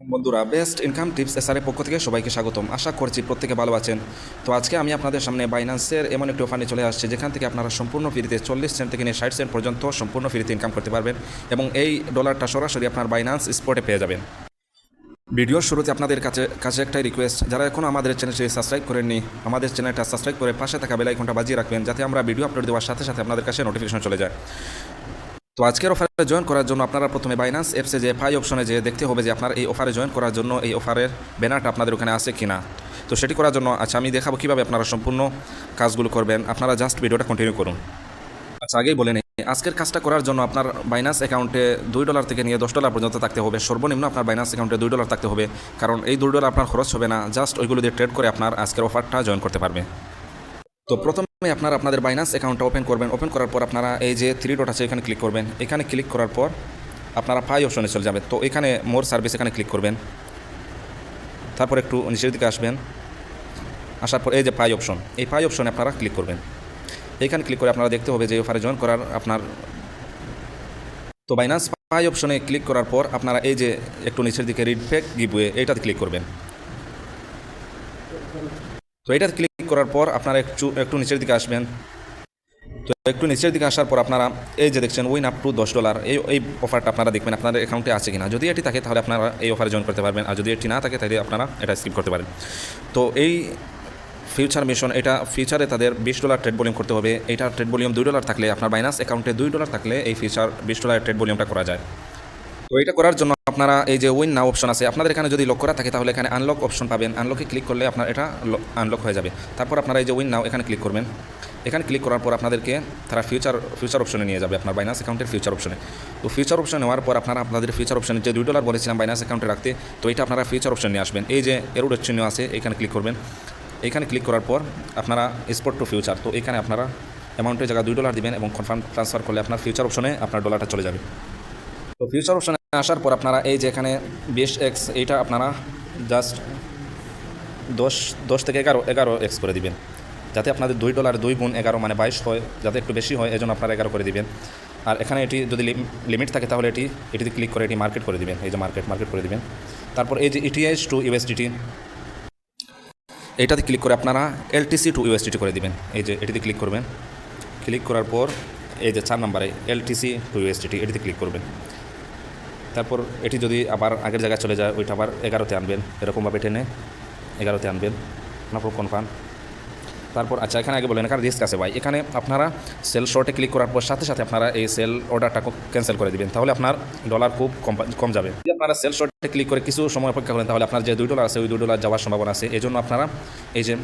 বন্ধুরা, best income tips এসআরের পক্ষ থেকে সবাইকে স্বাগতম। আশা করছি প্রত্যেকে ভালো আছেন। তো আজকে আমি আপনাদের সামনে বাইন্যান্সের এমন একটি অফার চলে আসছে, যেখান থেকে আপনারা সম্পূর্ণ ফ্রিতে চল্লিশ সেন্ট থেকে নিয়ে ষাট সেন্ট পর্যন্ত সম্পূর্ণ ফ্রিতে ইনকাম করতে পারবেন এবং এই ডলারটা সরাসরি আপনার বাইন্যান্স স্পটে পেয়ে যাবেন। ভিডিওর শুরুতে আপনাদের কাছে কাছে একটাই রিকোয়েস্ট যারা এখনও আমাদের চ্যানেলটি সাবস্ক্রাইব করেননি, আমাদের চ্যানেলটা সাবস্ক্রাইব করে পাশে থাকা বেল আইকনটা বাজিয়ে রাখবেন, যাতে আমরা ভিডিও আপলোড দেওয়ার সাথে সাথে আপনাদের কাছে নোটিফিকেশন চলে যায়। তো আজকের অফারে জয়েন করার জন্য আপনারা প্রথমে বাইন্যান্স অ্যাপসে যে ফাই অপশনে যে দেখতে হবে যে আপনার এই অফারে জয়েন করার জন্য এই অফারের ব্যানারটা আপনাদের ওখানে আছে কিনা। তো সেটি করার জন্য আচ্ছা আমি দেখাবো কীভাবে আপনারা সম্পূর্ণ কাজগুলো করবেন। আপনারা জাস্ট ভিডিওটা কন্টিনিউ করুন। আচ্ছা আগেই বলে নিই। আজকের কাজটা করার জন্য আপনার বাইন্যান্স অ্যাকাউন্টে দুই ডলার থেকে নিয়ে দশ ডলার পর্যন্ত থাকতে হবে। সর্বনিম্ন আপনার বাইন্যান্স অ্যাকাউন্টে দুই ডলার থাকতে হবে। কারণ এই দুই ডলার আপনার খরচ হবে না। জাস্ট ওইগুলো দিয়ে ট্রেড করে আপনার আজকের অফারটা জয়েন করতে পারবে। তো প্রথমে আপনারা আপনাদের বাইন্যান্স অ্যাকাউন্টটা ওপেন করবেন। ওপেন করার পর আপনারা এই যে থ্রি ডট আছে, এখানে ক্লিক করবেন। এখানে ক্লিক করার পর আপনারা পাই অপশনে চলে যাবেন। তো এখানে মোর সার্ভিস এখানে ক্লিক করবেন। তারপর একটু নিচের দিকে আসবেন। আসার পর এই যে পাই অপশন এই পাই অপশনে আপনারা ক্লিক করবেন। এখানে ক্লিক করে আপনারা দেখতে হবে যে অফারে জয়েন করার আপনার তো বাইন্যান্স পাই অপশনে ক্লিক করার পর আপনারা এই যে একটু নিচের দিকে রিড ফেক গিভওয়ে এইটাতে ক্লিক করবেন। তো এটাতে ক্লিক করার পর আপনারা একটু একটু নিচের দিকে আসবেন। তো একটু নিচের দিকে আসার পর আপনারা এই যে দেখছেন উইন আপ টু দশ ডলার এই এই অফারটা আপনারা দেখবেন আপনার অ্যাকাউন্টে আছে কিনা। যদি এটি থাকে, তাহলে আপনারা এই অফারে জয়েন করতে পারবেন। আর যদি এটি না থাকে, তাহলে আপনারা এটা স্কিপ করতে পারেন। তো এই ফিউচার মিশন এটা ফিউচারে তাদের বিশ ডলার ট্রেড ভলিউম করতে হবে। এটা ট্রেড ভলিউম দুই ডলার থাকলে আপনার বাইনাস অ্যাকাউন্টে দুই ডলার থাকলে এই ফিউচার বিশ ডলার ট্রেড ভলিউমটা করা যায়। তো এটা করার জন্য আপনারা এই যে উইন নাও অপশন আছে, আপনাদের এখানে যদি লক করা থাকে, তাহলে এখানে আনলক অপশন পাবেন। আনলকে ক্লিক করলে আপনার এটা আনলক হয়ে যাবে। তারপর আপনারা এই যে উইন নাও এখানে ক্লিক করবেন। এখানে ক্লিক করার পর আপনাদেরকে তারা ফিউচার ফিউচার অপশনে নিয়ে যাবে আপনার বাইনান্স অ্যাকাউন্টের ফিউচার অপশনে তো ফিউচার অপশন নেওয়ার পর আপনারা আপনাদের ফিউচার অপশনে যে দুই ডলার বলেছিলাম বাইনাস অ্যাকাউন্টে রাখতে, তো এটা আপনারা ফিউচার অপশন নিয়ে আসবেন। এই যে এরুডের চিহ্ন আছে, এখানে ক্লিক করবেন। এখানে ক্লিক করার পর আপনারা স্পোর্ট টু ফিউচার তো এখানে আপনারা অ্যামাউন্টের জায়গায় দুই ডলার দিবেন এবং কনফার্ম ট্রান্সফার করলে আপনার ফিউচার অপশনে আপনার ডলারটা চলে যাবে। তো ফিউচার অপশনে আসার পর আপনারা এই যে এখানে বিশ এক্স এইটা আপনারা জাস্ট দশ দশ থেকে এগারো এগারো এক্স করে দিবেন। যাতে আপনাদের দুই ডলার দুই গুণ এগারো মানে বাইশ হয়, যাতে একটু বেশি হয়, এজন্য আপনারা এগারো করে দিবেন। আর এখানে এটি যদি লিমিট থাকে তাহলে এটি, এটিতে ক্লিক করে এটি মার্কেট করে দিবেন। এই যে মার্কেট মার্কেট করে দিবেন। তারপর এই যে ইটিএস টু ইউএসডিটি এইটাতে ক্লিক করে আপনারা এলটিসি টু ইউএসডিটি করে দিবেন। এই যে এটিতে ক্লিক করবেন। ক্লিক করার পর এই যে চার নম্বরে এলটিসি টু ইউএসডিটি এটিতে ক্লিক করবেন। তারপর এটি যদি আবার আগের জায়গায় চলে যায়, ওইটা আবার এগারোতে আনবেন। এরকমভাবে টেনে এগারোতে আনবেন। তারপর কনফার্ম তারপর আচ্ছা এখানে আগে বলেন, এখানে রিস্ক আছে ভাই। এখানে আপনারা সেল শর্টে ক্লিক করার পর সাথে সাথে আপনারা এই সেল অর্ডারটা ক্যান্সেল করে দিবেন। তাহলে আপনার ডলার খুব কম কম যাবে। যদি আপনারা সেল শর্টে ক্লিক করে কিছু সময় অপেক্ষা করেন, তাহলে আপনার যে দুই ডলার আছে, ওই দুই ডলার যাওয়ার সম্ভাবনা আছে। এই জন্য আপনারা এই যে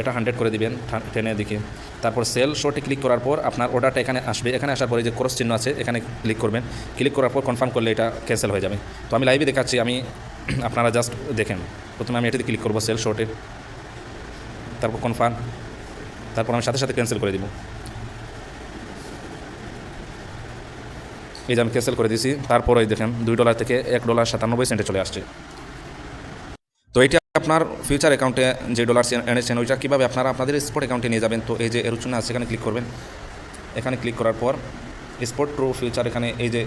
এটা হান্ড্রেড করে দিবেন টেনে দিকে তারপর সেল শর্টে ক্লিক করার পর আপনার অর্ডারটা এখানে আসবে। এখানে আসার পরে যে ক্রস চিহ্ন আছে, এখানে ক্লিক করবেন। ক্লিক করার পর কনফার্ম করলে এটা ক্যান্সেল হয়ে যাবে। তো আমি লাইভে দেখাচ্ছি, আমি আপনারা জাস্ট দেখেন। প্রথমে আমি এটাতে ক্লিক করব সেল শর্টে তারপর কনফার্ম তারপর আমি সাথে সাথে ক্যান্সেল করে দিব। এই যে আমি ক্যান্সেল করে দিয়েছি। তারপরে দেখেন, দুই ডলার থেকে এক ডলার সাতানব্বই সেন্টে চলে আসছে। আপনার ফিউচার অ্যাকাউন্টে যে ডলার এনেছেন ওইটা কীভাবে আপনারা আপনাদের স্পট অ্যাকাউন্টে নিয়ে যাবেন? তো এই যে এরুচুনা আছে, এখানে ক্লিক করবেন। এখানে ক্লিক করার পর স্পোর্ট টু ফিউচার এখানে এই যে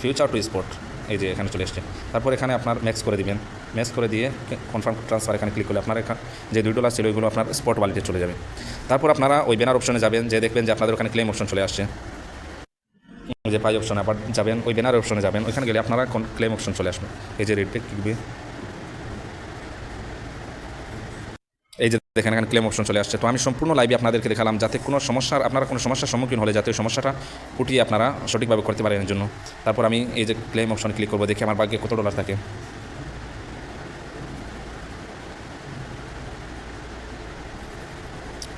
ফিউচার টু স্পোর্ট এই যে এখানে চলে এসছে। তারপর এখানে আপনার ম্যাক্স করে দিবেন। ম্যাক্স করে দিয়ে কনফার্ম ট্রান্সফার এখানে ক্লিক করলে আপনার এখানে, যে দুই ডলার ছিল ওইগুলো আপনার স্পট ওয়ালেটে চলে যাবে। তারপর আপনারা ওই ব্যানার অপশনে যাবেন, যে দেখবেন যে আপনাদের ওখানে ক্লেম অপশন চলে আসছে। যে পাই অপশনে আবার যাবেন, ওই ব্যানার অপশনে যাবেন। ওইখানে গেলে আপনারা ক্লেম অপশন চলে আসবে। এই যে রেডে কিনবে এই যে দেখেন এখানে ক্লেম অপশন চলে আসছে। তো আমি সম্পূর্ণ লাইভে আপনাদেরকে দেখালাম যাতে কোনো সমস্যার আপনারা কোনো সমস্যার সম্মুখীন হলে যাতে সমস্যাটা ফুটিয়ে আপনারা সঠিকভাবে করতে পারেন এর জন্য। তারপর আমি এই যে ক্লেম অপশন ক্লিক করব, দেখি আমার ভাগ্যে কত ডলার থাকে।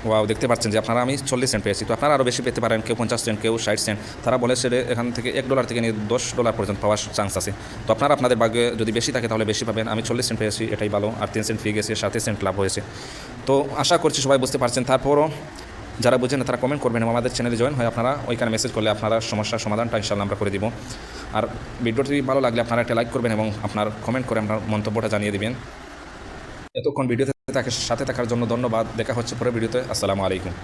ওয়াও দেখতে পাচ্ছেন যে আপনারা আমি চল্লিশ সেন্ট পেয়েছি। তো আপনারা আরও বেশি পেতে পারেন, কেউ পঞ্চাশ সেন্ট কেউ ষাট সেন্ট তারা বলেছে যে এখান থেকে এক ডলার থেকে নিয়ে দশ ডলার পর্যন্ত পাওয়ার চান্স আছে। তো আপনারা আপনাদের ভাগ্যে যদি বেশি থাকে তাহলে বেশি পাবেন। আমি চল্লিশ সেন্ট পেয়েছি, এটাই ভালো। আর তিন সেন্ট ফি গেছে, সাথে সেন্ট লাভ হয়েছে। তো আশা করছি সবাই বুঝতে পারছেন। তারপরও যারা বুঝেন না, তারা কমেন্ট করবেন এবং আমাদের চ্যানেলে জয়েন হয় আপনারা ওইখানে মেসেজ করলে আপনারা সমস্যার সমাধানটা ইনশাল্লাহ আমরা করে দিব। আর ভিডিওটি ভালো লাগলে আপনারা একটা লাইক করবেন এবং আপনার কমেন্ট করে আপনার মন্তব্যটা জানিয়ে দেবেন। এতক্ষণ ভিডিওতে সাথে থাকার জন্য ধন্যবাদ। দেখা হচ্ছে পরে ভিডিওতে। আসসালামু আলাইকুম।